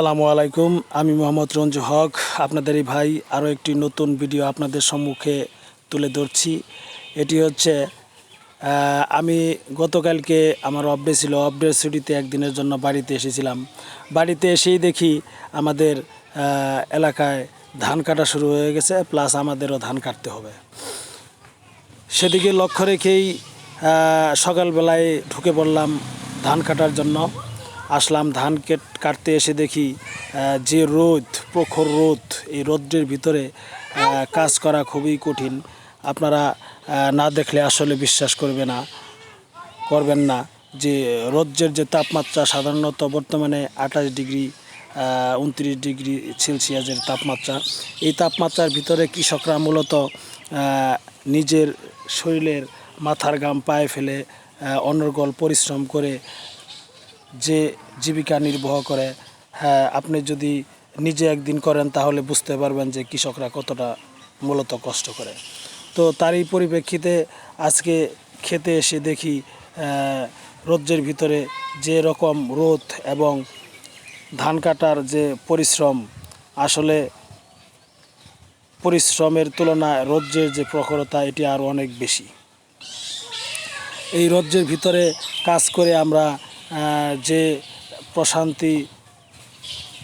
আসসালামু আলাইকুম, আমি মোহাম্মদ রঞ্জু হক। আপনাদের এই ভাই আরও একটি নতুন ভিডিও আপনাদের সম্মুখে তুলে ধরছি। এটি হচ্ছে আমি গতকালকে আমার অফডে ছিল অফডের ছুটিতে একদিনের জন্য বাড়িতে এসেছিলাম। বাড়িতে এসেই দেখি আমাদের এলাকায় ধান কাটা শুরু হয়ে গেছে, প্লাস আমাদেরও ধান কাটতে হবে। সেদিকে লক্ষ্য রেখেই সকালবেলায় ঢুকে পড়লাম ধান কাটার জন্য। আসলাম ধান কেট- কাটতে এসে দেখি যে রোদ, প্রখর রোদ, এই রোদ্রের ভিতরে কাজ করা খুবই কঠিন। আপনারা না দেখলে আসলে বিশ্বাস করবে না, করবেন না যে রোদ্রের যে তাপমাত্রা সাধারণত বর্তমানে আঠাশ ডিগ্রি উনত্রিশ ডিগ্রি সেলসিয়াসের তাপমাত্রা, এই তাপমাত্রার ভিতরে কৃষকরা মূলত নিজের শরীরের মাথার গাম পায়ে ফেলে অনর্গল পরিশ্রম করে যে জীবিকা নির্বাহ করে হ্যাঁ আপনি যদি নিজে একদিন করেন তাহলে বুঝতে পারবেন যে কৃষকরা কতটা মূলত কষ্ট করে। তো তারই পরিপ্রেক্ষিতে আজকে খেতে এসে দেখি রৌদ্রের ভিতরে যে রকম রোদ এবং ধান কাটার যে পরিশ্রম, আসলে পরিশ্রমের তুলনায় রৌদ্রের যে প্রখরতা এটি আরও অনেক বেশি। এই রৌদ্রের ভিতরে কাজ করে আমরা যে প্রশান্তি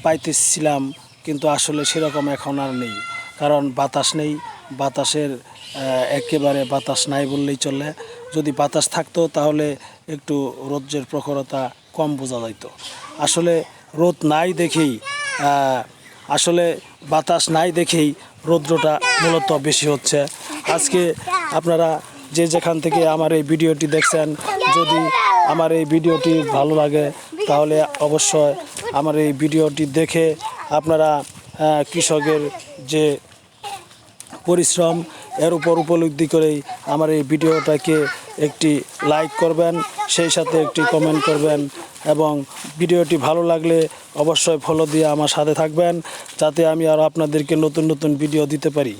পাইতেছিলাম, কিন্তু আসলে সেরকম এখন আর নেই। কারণ বাতাস নেই, বাতাসের একেবারে বাতাস নাই বললেই চলে। যদি বাতাস থাকতো তাহলে একটু রৌদ্রের প্রখরতা কম বোঝা যাইত। আসলে রোদ নাই দেখেই আসলে বাতাস নাই দেখেই রৌদ্রটা মূলত বেশি হচ্ছে। আজকে আপনারা যে যেখান থেকে আমার এই ভিডিওটি দেখছেন, যদি আমার এই ভিডিওটি ভালো লাগে, তাহলে অবশ্যই আমার এই ভিডিওটি দেখে আপনারা কৃষকের যে পরিশ্রম, এর উপর উপলব্ধি করেই আমার এই ভিডিওটাকে একটি লাইক করবেন, সেই সাথে একটি কমেন্ট করবেন, এবং ভিডিওটি ভালো লাগলে অবশ্যই ফলো দিয়ে আমার সাথে থাকবেন, যাতে আমি আর আপনাদেরকে নতুন নতুন ভিডিও দিতে পারি।